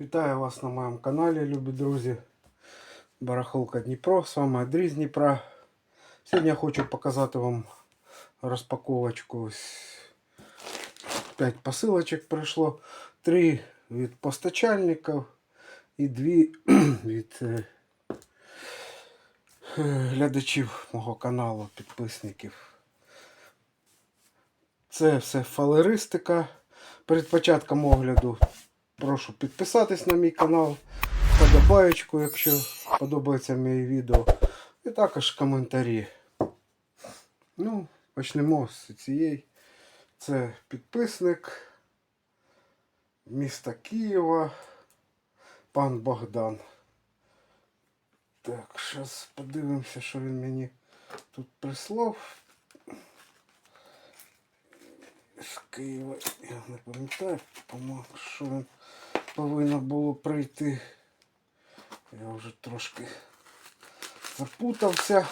Вітаю вас на моєму каналі, любі друзі. Барахолка Дніпро, з вами Андрій з Дніпра. Сьогодні я хочу показати вам розпаковочку. Ось 5 посилочок прийшло. 3 від постачальників і 2 від е, глядачів мого каналу, підписників. Це все фалеристика. Перед початком огляду прошу підписатись на мій канал, подобаєчку, якщо подобається моє відео. І також коментарі. Ну, почнемо з цієї. Це підписник міста Києва, пан Богдан. Так, зараз подивимося, що він мені тут прислав. З Києва, я не пам'ятаю, по-моєму, що він повинно було прийти. Я вже трошки запутався.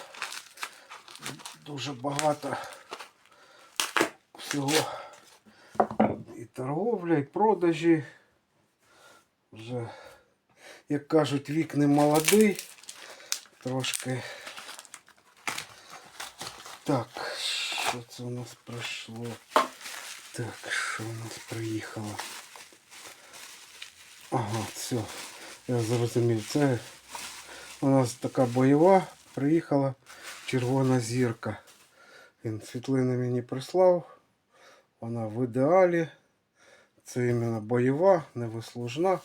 Дуже багато всього і торговля, і продажі. Вже, як кажуть, вік не молодий. Трошки. Так, що це у нас пройшло? Так, що у нас приїхало? Ага, все, я зрозумів. Це у нас така бойова приїхала червона зірка. Він світлини мені прислав. Вона в ідеалі. Це іменно бойова, невислужна.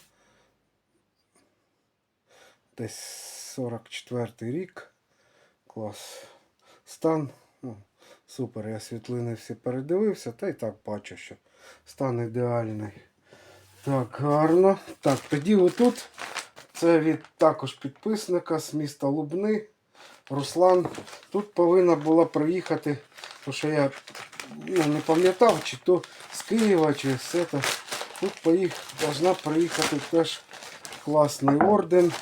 Десь 44 рік. Клас. Стан. Ну, супер. Я світлини всі передивився, та й так бачу, що стан ідеальний. Так, гарно. Так, тоді отут. Це від також підписника з міста Лубни. Руслан. Тут повинна була приїхати, тому що я ну, не пам'ятав, чи то з Києва, чи з це. Тут поїх, должна приїхати теж класний орден.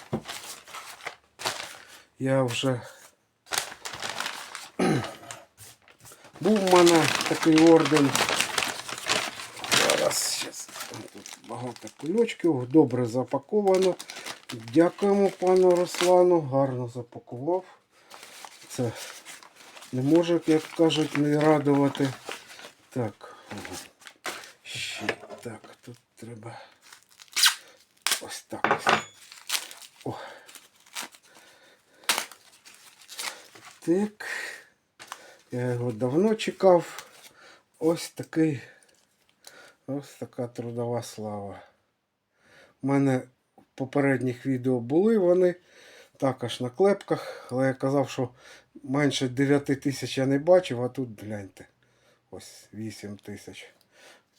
Я вже був в мене такий орден. Зараз щас, тут багато кульочків, добре запаковано. Дякуємо пану Руслану, гарно запакував. Це не може, як кажуть, не радувати. Так, ще так, тут треба ось так ось. О. Так. Я його давно чекав. Ось такий. Ось така трудова слава. У мене в попередніх відео були вони також на клепках, але я казав, що менше 9 тисяч я не бачив, а тут гляньте. Ось 8 тисяч.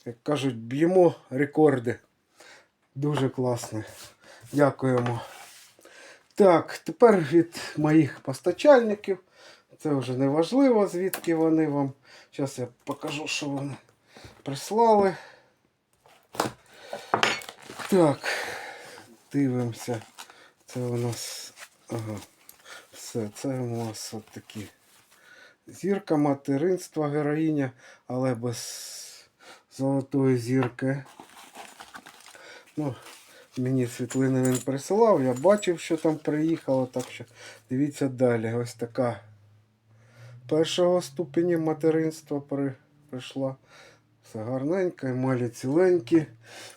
Як кажуть, б'ємо рекорди. Дуже класно. Дякуємо. Так, тепер від моїх постачальників. Це вже не важливо, звідки вони вам. Зараз я покажу, що вони прислали. Так, дивимося. Це у нас. Ага. Все, це у нас от такі. Зірка материнства героїня, але без золотої зірки. Ну, мені світлини він присилав, я бачив, що там приїхало, так що дивіться далі. Ось така першого ступеня материнства при, прийшла. Все гарненько, емалі ціленькі.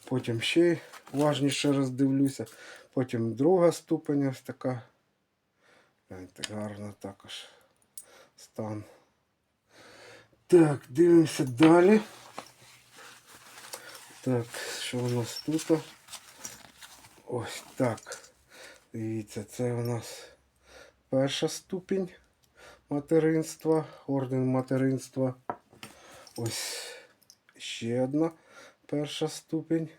Потім ще уважніше роздивлюся. Потім друга ступень ось така. Гарно також стан. Так, дивимося далі. Так, що у нас тут? Ось так. Дивіться, це у нас перша ступінь материнства, орден материнства. Ось ще одна перша ступінь.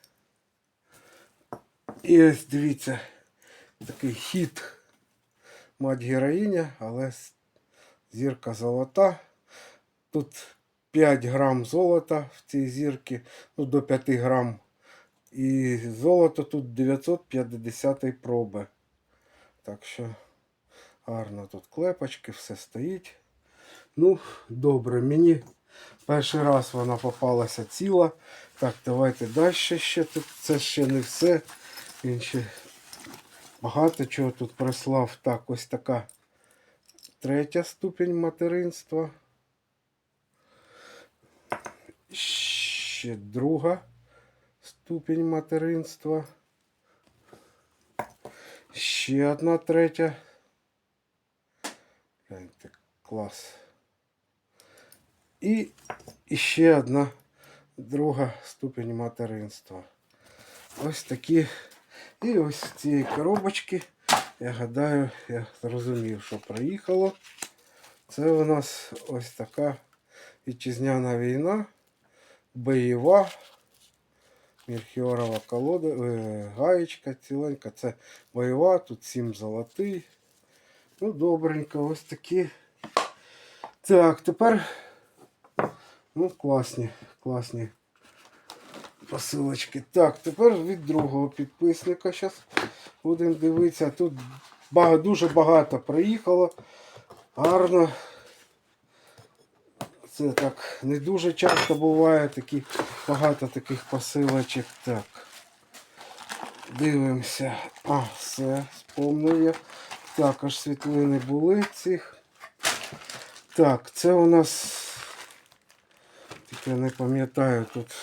І ось дивіться, такий хід мать героїня, але зірка золота. Тут 5 грам золота в цій зірці, ну до 5 грам. І золото тут 950 проби. Так що гарно тут клепочки, все стоїть. Ну, добре, мені перший раз вона попалася ціла. Так, давайте далі ще тут. Це ще не все. Він ще багато чого тут прислав. Так, ось така третя ступінь материнства. Ще друга ступінь материнства. Ще одна третя. Гляньте, клас. І, ще одна друга ступінь материнства. Ось такі. І ось цієї коробочки, я гадаю, я зрозумів, що приїхало. Це у нас ось така вітчизняна війна, бойова, Мельхіорова колода, е, гаєчка ціленька. Це бойова, тут 7 золотий. Ну, добренько, ось такі. Так, тепер. Ну, класні, класні посилочки. Так, тепер від другого підписника. Зараз будемо дивитися. Тут бага- дуже багато приїхало. Гарно. Це так не дуже часто буває такі багато таких посилочок. Так. Дивимося. А, все, спомнив я. Також світлини були цих. Так, це у нас. Тільки не пам'ятаю тут.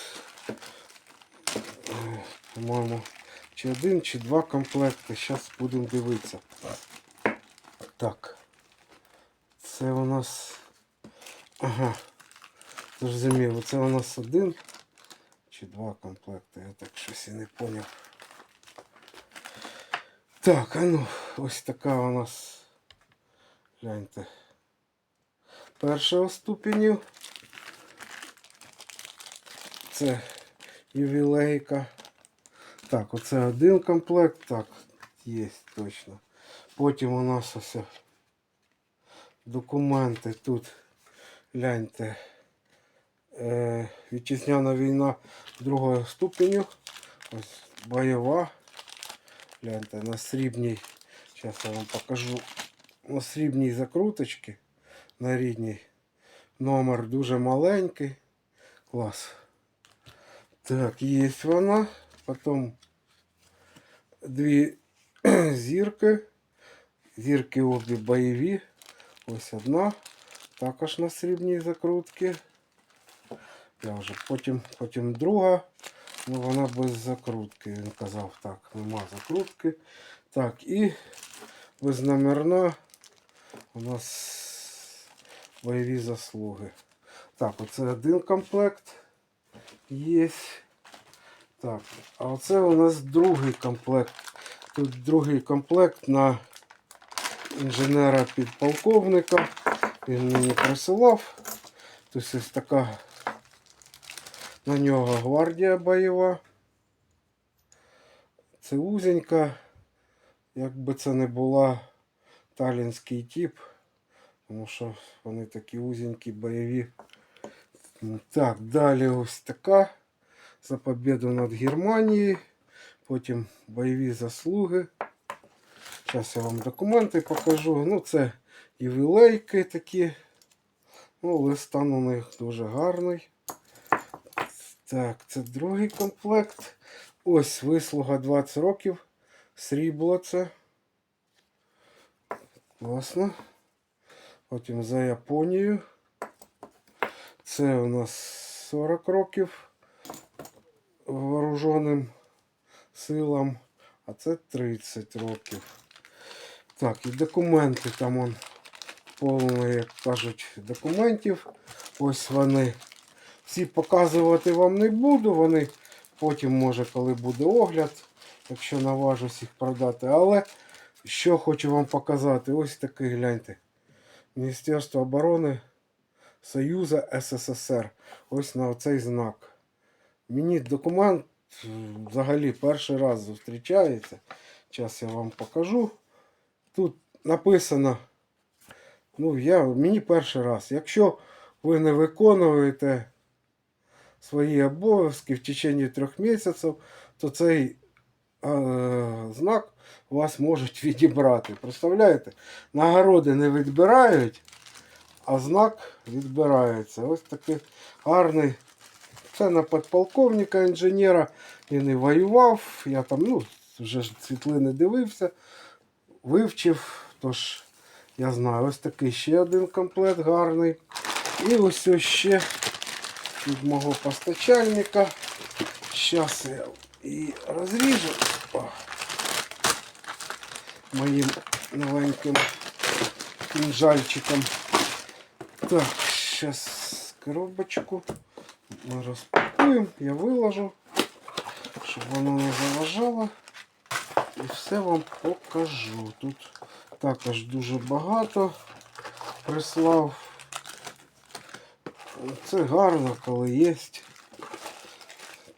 По-моєму, чи один, чи два комплекти. Зараз будемо дивитися. Так. Це у нас. Ага. Зрозуміло, це у нас один чи два комплекти. Я так щось і не поняв. Так, а ну, ось така у нас. Гляньте. Першого ступеню. Це ювілейка. Так, оце один комплект. Так, є точно. Потім у нас ось документи тут. Гляньте. Е, вітчизняна війна другого ступеню. Ось бойова. Гляньте, на срібній. Зараз я вам покажу. На срібній закруточці. На рідній. Номер дуже маленький. Клас. Так, є вона. Потім дві зірки. Зірки обі бойові. Ось одна. Також на срібній закрутці. Я вже потім, потім друга. Ну вона без закрутки. Він казав, так, нема закрутки. Так, і безномерна у нас бойові заслуги. Так, оце один комплект є. Так, а оце у нас другий комплект. Тут другий комплект на інженера підполковника. Він мені присилав. Тобто ось така на нього гвардія бойова. Це узенька, якби це не була талінський тип, тому що вони такі узенькі бойові. Так, далі ось така. За победу над Германією. Потім бойові заслуги. Зараз я вам документи покажу. Ну, це ювілейки такі. Ну, стан у них дуже гарний. Так, це другий комплект. Ось вислуга 20 років. Срібло це. Класно. Потім за Японію. Це у нас 40 років вооруженим силам, а це 30 років. Так, і документи там он повно, як кажуть, документів. Ось вони. Всі показувати вам не буду. Вони потім, може, коли буде огляд, якщо наважусь їх продати. Але що хочу вам показати, ось такий гляньте. Міністерство оборони Союзу СССР. Ось на оцей знак. Мені документ взагалі перший раз зустрічається. Зараз я вам покажу. Тут написано. Ну, я, мені перший раз. Якщо ви не виконуєте свої обов'язки в течение трьох місяців, то цей знак вас можуть відібрати. Представляєте? Нагороди не відбирають, а знак відбирається. Ось такий гарний. Це на підполковника інженера. Він і воював. Я там, ну, вже світлини дивився, вивчив. Тож, я знаю, ось такий ще один комплект гарний. І ось ось ще від мого постачальника. Зараз я і розріжу О. моїм новеньким кінжальчиком. Так, зараз коробочку ми розпакуємо, я виложу, щоб воно не заважало. І все вам покажу. Тут також дуже багато прислав. Це гарно, коли є.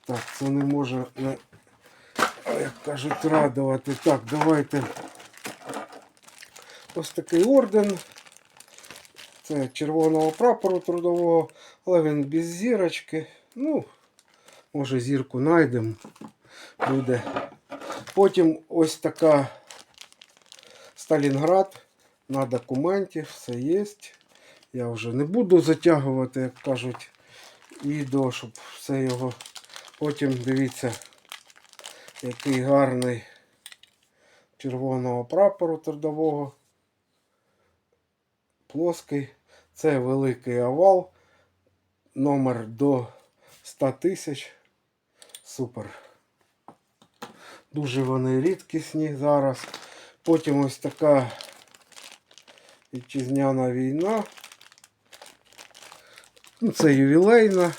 Так, це не може не, як кажуть, радувати. Так, давайте. Ось такий орден. Це червоного прапору трудового, але він без зірочки. Ну, може зірку знайдемо. Буде. Потім ось така Сталінград на документі, все є. Я вже не буду затягувати, як кажуть, відео, щоб все його. Потім дивіться, який гарний червоного прапору трудового. Плоский. Це великий овал. Номер до 100 тисяч. Супер. Дуже вони рідкісні зараз. Потім ось така вітчизняна війна. Ну, це ювілейна.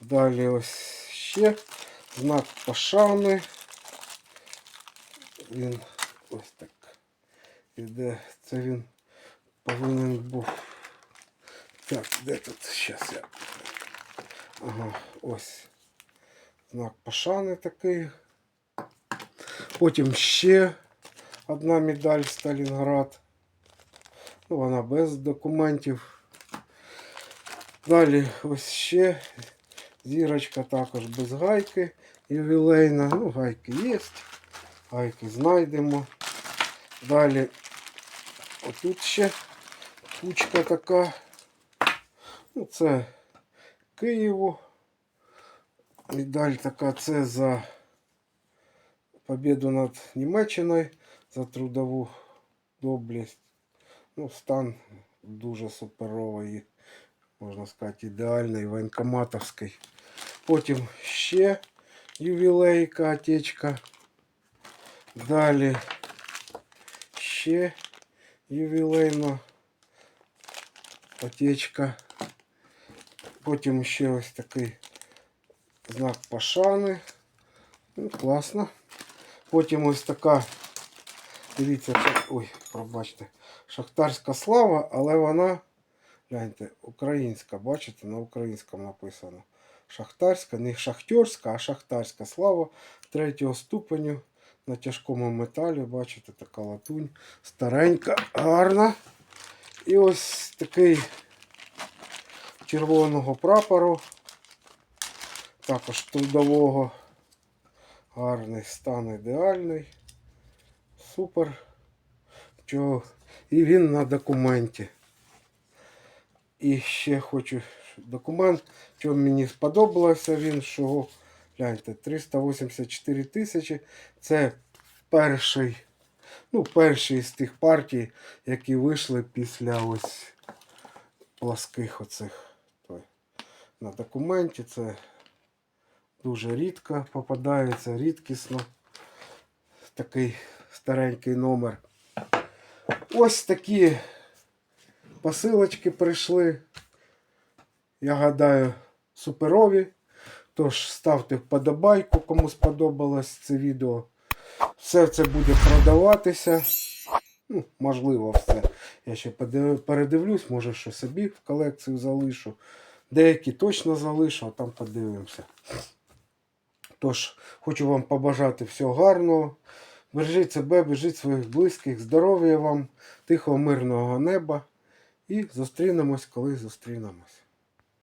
Далі ось ще знак пошани. Він ось так іде. Це він повинен був. Так, де тут? Зараз я. Ага, ось. Знак пошани такий. Потім ще одна медаль Сталінград. Ну, вона без документів. Далі ось ще зірочка також без гайки ювілейна. Ну, гайки є. Гайки знайдемо. Далі отут ще кучка така. Ну, це Києву. Медаль така це за победу над Німеччиною, за трудову доблесть. Ну, стан дуже суперовий, можна сказати, ідеальний, воєнкоматовський. Потім ще ювілейка, отечка. Далі ще ювілейна отечка. Потім ще ось такий знак пошани. Ну, класно. Потім ось така, дивіться, це- ой, пробачте, шахтарська слава, але вона, гляньте, українська, бачите, на українському написано. Шахтарська, не шахтерська, а шахтарська слава третього ступеню на тяжкому металі. Бачите, така латунь. Старенька, гарна. І ось такий червоного прапору. Також трудового. Гарний стан ідеальний. Супер. Чого? І він на документі. І ще хочу документ, що мені сподобалося він, що гляньте, 384 тисячі. Це перший, ну, перший з тих партій, які вийшли після ось пласких оцих. Той. На документі це дуже рідко попадається, рідкісно. Такий старенький номер. Ось такі посилочки прийшли. Я гадаю, суперові. Тож ставте вподобайку, кому сподобалось це відео. Все це буде продаватися. Ну, можливо, все. Я ще передивлюсь, може, що собі в колекцію залишу. Деякі точно залишу, а там подивимося. Тож, хочу вам побажати всього гарного. Бережіть себе, бережіть своїх близьких, здоров'я вам, тихого, мирного неба. І зустрінемось, коли зустрінемось.